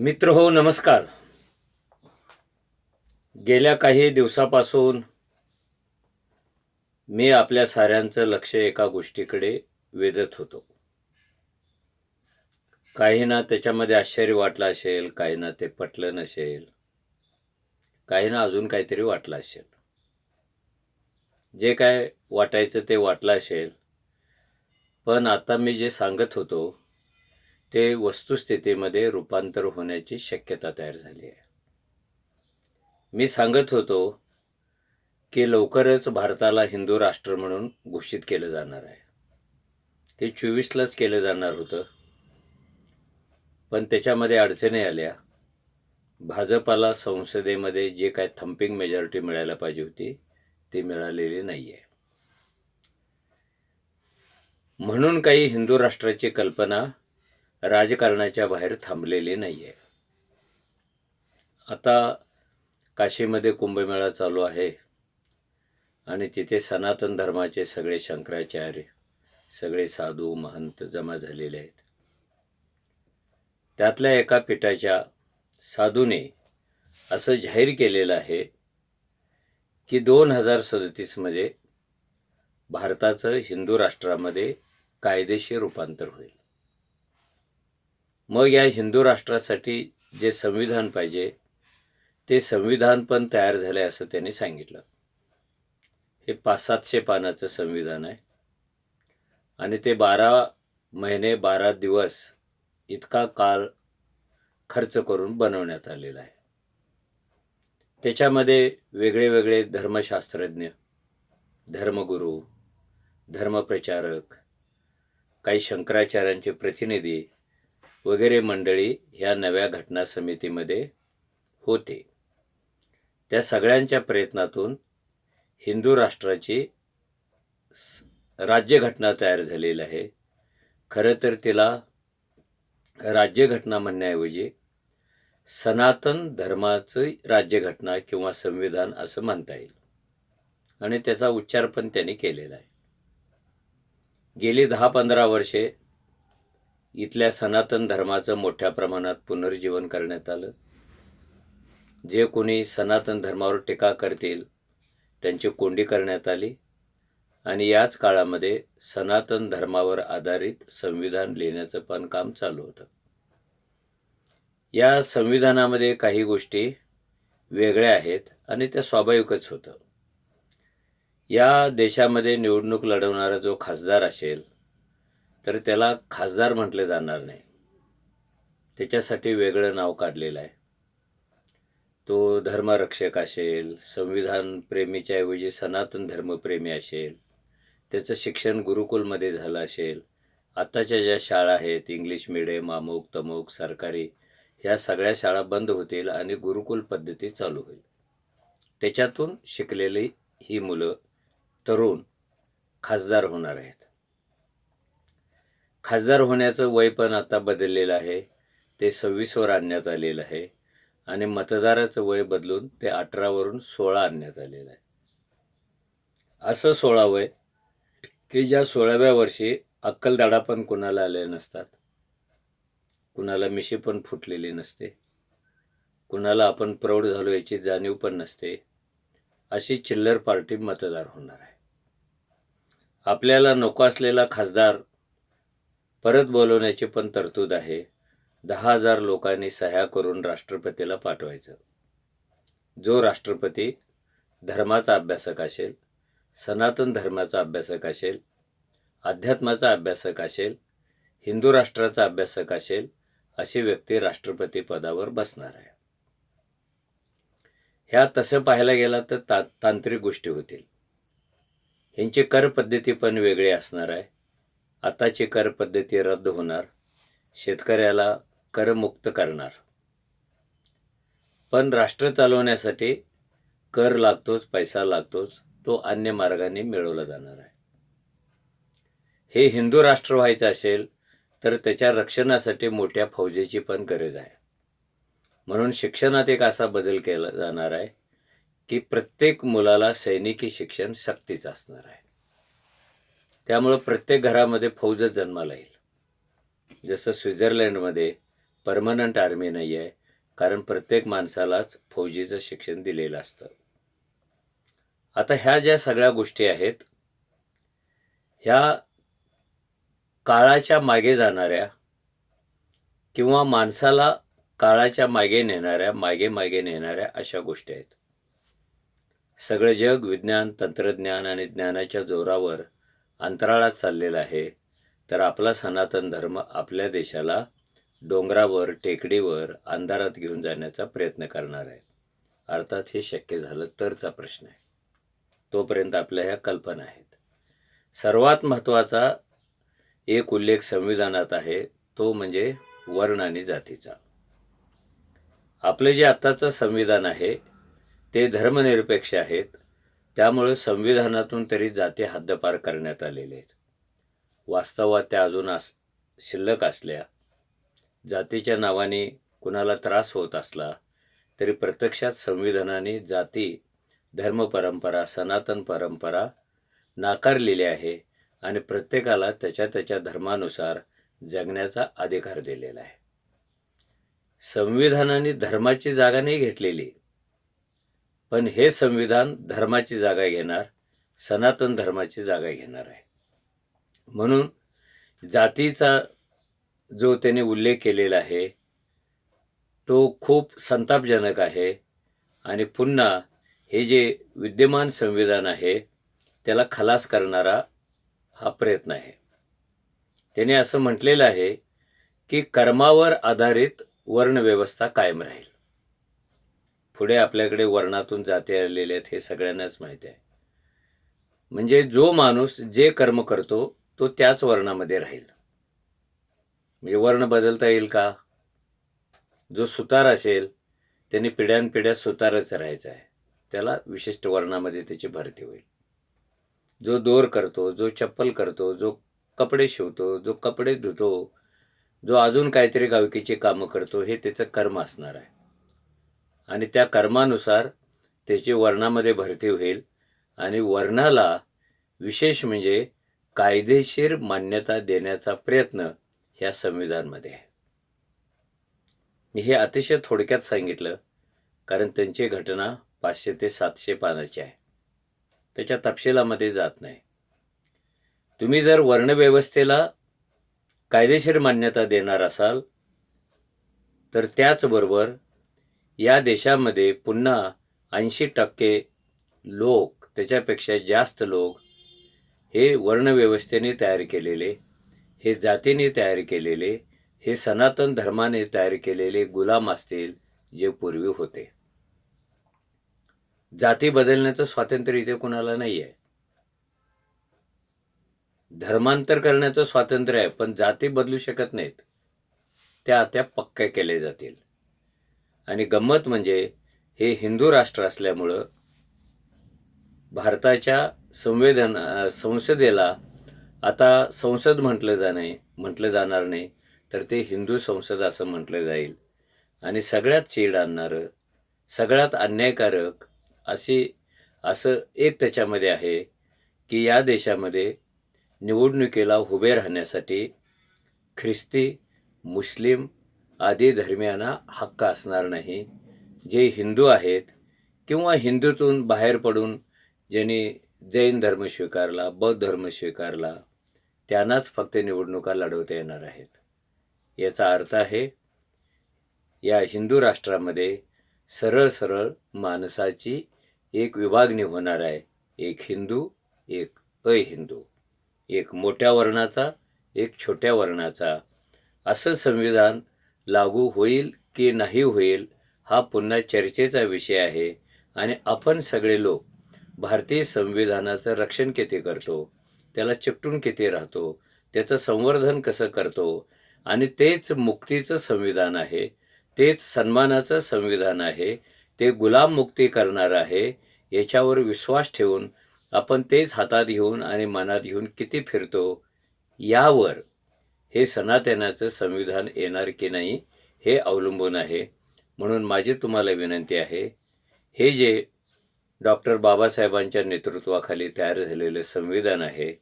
मित्र हो नमस्कार. गेल्या काही दिवसापासून मी आपल्या साऱ्यांचं लक्ष एका गोष्टीकडे वेधत होतो. काहींना त्याच्यामध्ये आश्चर्य वाटलं असेल काहींना ते पटलं नसेल काहींना अजून काहीतरी वाटलं असेल. जे काय वाटायचं ते वाटलं असेल पण आता मी जे सांगत होतो ते वस्तुस्थितीमध्ये रूपांतर होण्याची शक्यता तयार झाली आहे. मी सांगत होतो की लवकरच भारताला हिंदू राष्ट्र म्हणून घोषित केलं जाणार आहे. ते चोवीसलाच केलं जाणार होतं. पण त्याच्यामध्ये अडचणी आल्या. भाजपाला संसदेमध्ये जे काय थंपिंग मेजॉरिटी मिळायला पाहिजे होती ती मिळालेली नाही आहे म्हणून काही हिंदू राष्ट्राची कल्पना राजकारणाच्या बाहेर थांबलेले नाही आहे आता काशीमध्ये कुंभमेळा चालू आहे आणि तिथे सनातन धर्माचे सगळे शंकराचार्य सगळे साधू महंत जमा झालेले आहेत. त्यातल्या एका पीठाच्या साधूने असं जाहीर केलेलं आहे की दोन हजार सदतीसमध्ये भारताचं हिंदू राष्ट्रामध्ये कायदेशीर रूपांतर होईल. मग या हिंदू राष्ट्रासाठी जे संविधान पाहिजे ते संविधान पण तयार झाले असं त्यांनी सांगितलं. हे पाच सातशे पानाचं संविधान आहे. आणि ते बारा महिने बारा दिवस इतका काळ खर्च करून बनवण्यात आलेला आहे. त्याच्यामध्ये वेगळे वेगळे धर्मशास्त्रज्ञ धर्मगुरू धर्मप्रचारक काही शंकराचार्यांचे प्रतिनिधी वगैरे मंडळी ह्या नव्या घटना समितीमध्ये होते. त्या सगळ्यांच्या प्रयत्नातून हिंदू राष्ट्राची राज्यघटना तयार झालेली आहे. खरं तर तिला राज्यघटना म्हणण्याऐवजी सनातन धर्माचं राज्यघटना किंवा संविधान असं म्हणता येईल. आणि त्याचा उच्चार पण त्यांनी केलेला आहे. गेली दहा पंधरा वर्षे इथल्या सनातन धर्माचं मोठ्या प्रमाणात पुनर्जीवन करण्यात आलं. जे कोणी सनातन धर्मावर टीका करतील त्यांची कोंडी करण्यात आली आणि याच काळामध्ये सनातन धर्मावर आधारित संविधान लिहिण्याचं पण काम चालू होतं. या संविधानामध्ये काही गोष्टी वेगळ्या आहेत आणि त्या स्वाभाविकच होतं. या देशामध्ये निवडणूक लढवणारा जो खासदार असेल तर त्याला खासदार म्हटले जाणार नाही. त्याच्यासाठी वेगळं नाव काढलेलं आहे. तो धर्मरक्षक असेल संविधान प्रेमीच्या ऐवजी सनातन धर्मप्रेमी असेल त्याचं शिक्षण गुरुकुलमध्ये झालं असेल आत्ताच्या ज्या शाळा आहेत इंग्लिश मिडियम अमुक तमुक सरकारी ह्या सगळ्या शाळा बंद होतील आणि गुरुकुल पद्धती चालू होईल. त्याच्यातून शिकलेली ही मुलं तरुण खासदार होणार आहेत. खासदार होण्याचं वय पण आता बदललेलं आहे. ते सव्वीसवर आणण्यात आलेलं आहे. आणि मतदाराचं वय बदलून ते अठरावरून सोळा आणण्यात आलेलं आहे. असं सोळा वय की ज्या सोळाव्या वर्षी अक्कलदाडा पण कुणाला आले नसतात. कुणाला मिशी पण फुटलेली नसते. कुणाला आपण प्रौढ झालो याची जाणीव पण नसते. अशी चिल्लर पार्टी मतदार होणार आहे. आपल्याला नको असलेला खासदार परत बोलवण्याची पण तरतूद आहे. दहा हजार लोकांनी सह्या करून राष्ट्रपतीला पाठवायचं. जो राष्ट्रपती धर्माचा अभ्यासक असेल सनातन धर्माचा अभ्यासक असेल अध्यात्माचा अभ्यासक असेल हिंदू राष्ट्राचा अभ्यासक असेल अशी व्यक्ती राष्ट्रपती पदावर बसणार आहे. ह्या तसं पाहायला गेला तर ता तांत्रिक गोष्टी होतील. ह्यांची कर पद्धती पण वेगळी असणार आहे. आताची कर पद्धती रद्द होणार. शेतकऱ्याला करमुक्त करणार. पण राष्ट्र चालवण्यासाठी कर लागतोच पैसा लागतोच तो अन्य मार्गाने मिळवला जाणार आहे. हे हिंदू राष्ट्र व्हायचं असेल तर त्याच्या रक्षणासाठी मोठ्या फौजेची पण गरज आहे. म्हणून शिक्षणात एक असा बदल केला जाणार आहे की प्रत्येक मुलाला सैनिकी शिक्षण सक्तीचं असणार आहे. त्यामुळं प्रत्येक घरामध्ये फौजच जन्माला येईल. जसं स्वित्झर्लंडमध्ये परमनंट आर्मी नाही आहे कारण प्रत्येक माणसालाच फौजीचं शिक्षण दिलेलं असतं. आता ह्या ज्या सगळ्या गोष्टी आहेत ह्या काळाच्या मागे जाणाऱ्या किंवा माणसाला काळाच्या मागे नेणाऱ्या मागे मागे नेणाऱ्या अशा गोष्टी आहेत. सगळं जग विज्ञान तंत्रज्ञान आणि ज्ञानाच्या जोरावर अंतराळात चाललेला आहे तर आपला सनातन धर्म आपल्या देशाला डोंगरावर टेकडीवर अंधारात घेऊन जाण्याचा प्रयत्न करणार आहे. अर्थात हे शक्य झालं तरचा प्रश्न आहे. तोपर्यंत आपल्या ह्या कल्पना आहेत. सर्वात महत्त्वाचा एक उल्लेख संविधानात आहे तो म्हणजे वर्ण आणि जातीचा. आपलं जे आत्ताचं संविधान आहे ते धर्मनिरपेक्ष आहेत त्यामुळे संविधानातून तरी जाती हद्दपार करण्यात आलेले आहेत. वास्तवात त्या अजून अस शिल्लक असल्या जातीच्या नावाने कुणाला त्रास होत असला तरी प्रत्यक्षात संविधानाने जाती धर्मपरंपरा सनातन परंपरा नाकारलेली आहे आणि प्रत्येकाला त्याच्या त्याच्या धर्मानुसार जगण्याचा अधिकार दिलेला आहे. संविधानाने धर्माची जागा नाही घेतलेली. पण हे संविधान धर्माची जागा घेणार सनातन धर्माची जागा घेणार आहे. म्हणून जातीचा जो त्याने उल्लेख केलेला आहे तो खूप संतापजनक आहे आणि पुन्हा हे जे विद्यमान संविधान आहे त्याला खलास करणारा हा प्रयत्न आहे. त्याने असं म्हटलेलं आहे की कर्मावर आधारित वर्णव्यवस्था कायम राहील. पुढे आपल्याकडे वर्णातून जाते आलेले आहेत हे सगळ्यांनाच माहिती आहे. म्हणजे जो माणूस जे कर्म करतो तो त्याच वर्णामध्ये राहील. म्हणजे वर्ण बदलता येईल का? जो सुतार असेल त्यांनी पिढ्यानपिढ्या सुतारच राहायचा आहे. त्याला विशिष्ट वर्णामध्ये त्याची भरती होईल. जो दोर करतो जो चप्पल करतो जो कपडे शिवतो जो कपडे धुतो जो अजून काहीतरी गावकीची कामं करतो हे त्याचं कर्म असणार आहे. आणि त्या कर्मानुसार त्याची वर्णामध्ये भरती होईल. आणि वर्णाला विशेष म्हणजे कायदेशीर मान्यता देण्याचा प्रयत्न ह्या संविधानमध्ये आहे. मी हे अतिशय थोडक्यात सांगितलं कारण त्यांची घटना पाचशे ते सातशे पानाची आहे. त्याच्या तपशिलामध्ये जात नाही. तुम्ही जर वर्णव्यवस्थेला कायदेशीर मान्यता देणार असाल तर त्याचबरोबर या देशामध्ये पुन्हा ऐंशी टक्के लोक त्याच्यापेक्षा जास्त लोक हे वर्णव्यवस्थेने तयार केलेले हे जातीने तयार केलेले हे सनातन धर्माने तयार केलेले गुलाम असतील जे पूर्वी होते. जाती बदलण्याचं स्वातंत्र्य इथे कुणाला नाही आहे धर्मांतर करण्याचं स्वातंत्र्य आहे पण जाती बदलू शकत नाहीत. त्या त्या पक्क्या केले जातील. आणि गंमत म्हणजे हे हिंदू राष्ट्र असल्यामुळं भारताच्या संवेदन संसदेला आता संसद म्हटलं जाणे म्हटलं जाणार नाही तर ते हिंदू संसद असं म्हटलं जाईल. आणि सगळ्यात चीड आणणारं सगळ्यात अन्यायकारक अशी असं एक त्याच्यामध्ये आहे की या देशामध्ये निवडणुकीला उभे राहण्यासाठी ख्रिस्ती मुस्लिम आदी धर्मियांना हक्क असणार नाही. जे हिंदू आहेत किंवा हिंदूतून बाहेर पडून ज्यांनी जैन धर्म स्वीकारला बौद्ध धर्म स्वीकारला त्यांनाच फक्त निवडणुका लढवता येणार आहेत. याचा अर्थ आहे या हिंदू राष्ट्रामध्ये सरळ सरळ माणसाची एक विभागणी होणार आहे. एक हिंदू एक अहिंदू. एक मोठ्या वर्णाचा एक छोट्या वर्णाचा. असं संविधान लागू होईल की नाही होईल हा पुन्हा चर्चेचा विषय आहे आणि आपण सगळे लोक भारतीय संविधानाचं रक्षण किती करतो त्याला चिकटून किती राहतो त्याचं संवर्धन कसं करतो आणि तेच मुक्तीचं संविधान आहे तेच सन्मानाचं संविधान आहे ते गुलाम मुक्ती करणार आहे याच्यावर विश्वास ठेवून आपण तेच हातात घेऊन आणि मनात घेऊन किती फिरतो यावर हे सनातनाचं संविधान येणार की नाही हे अवलंबून आहे. म्हणून माझी तुम्हाला विनंती आहे हे जे डॉक्टर बाबासाहेबांच्या नेतृत्वाखाली तयार झालेलं संविधान आहे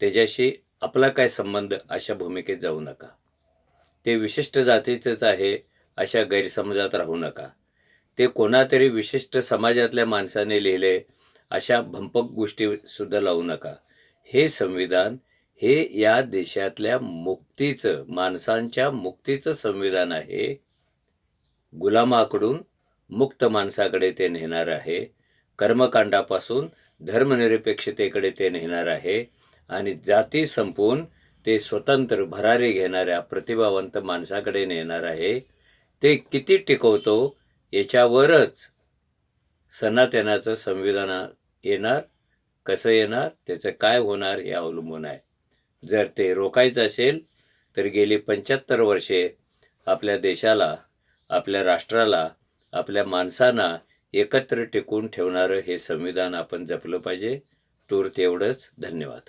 त्याच्याशी आपला काय संबंध अशा भूमिकेत जाऊ नका. ते विशिष्ट जातीचंच आहे अशा गैरसमजात राहू नका. ते कोणातरी विशिष्ट समाजातल्या माणसाने लिहिले अशा भंपक गोष्टीसुद्धा लावू नका. हे संविधान हे या देशातल्या मुक्तीचं माणसांच्या मुक्तीचं संविधान आहे. गुलामाकडून मुक्त माणसाकडे ते नेणार आहे. कर्मकांडापासून धर्मनिरपेक्षतेकडे ते नेणार आहे. आणि जाती संपवून ते स्वतंत्र भरारी घेणाऱ्या प्रतिभावंत माणसाकडे नेणार आहे. ते किती टिकवतो याच्यावरच सनातनाचं संविधान येणार कसं येणार त्याचं काय होणार हे अवलंबून आहे. जर ते रोखायचं असेल तर गेली पंच्याहत्तर वर्षे आपल्या देशाला आपल्या राष्ट्राला आपल्या माणसांना एकत्र टिकून ठेवणारं हे संविधान आपण जपलं पाहिजे. तूर्त एवढंच. धन्यवाद.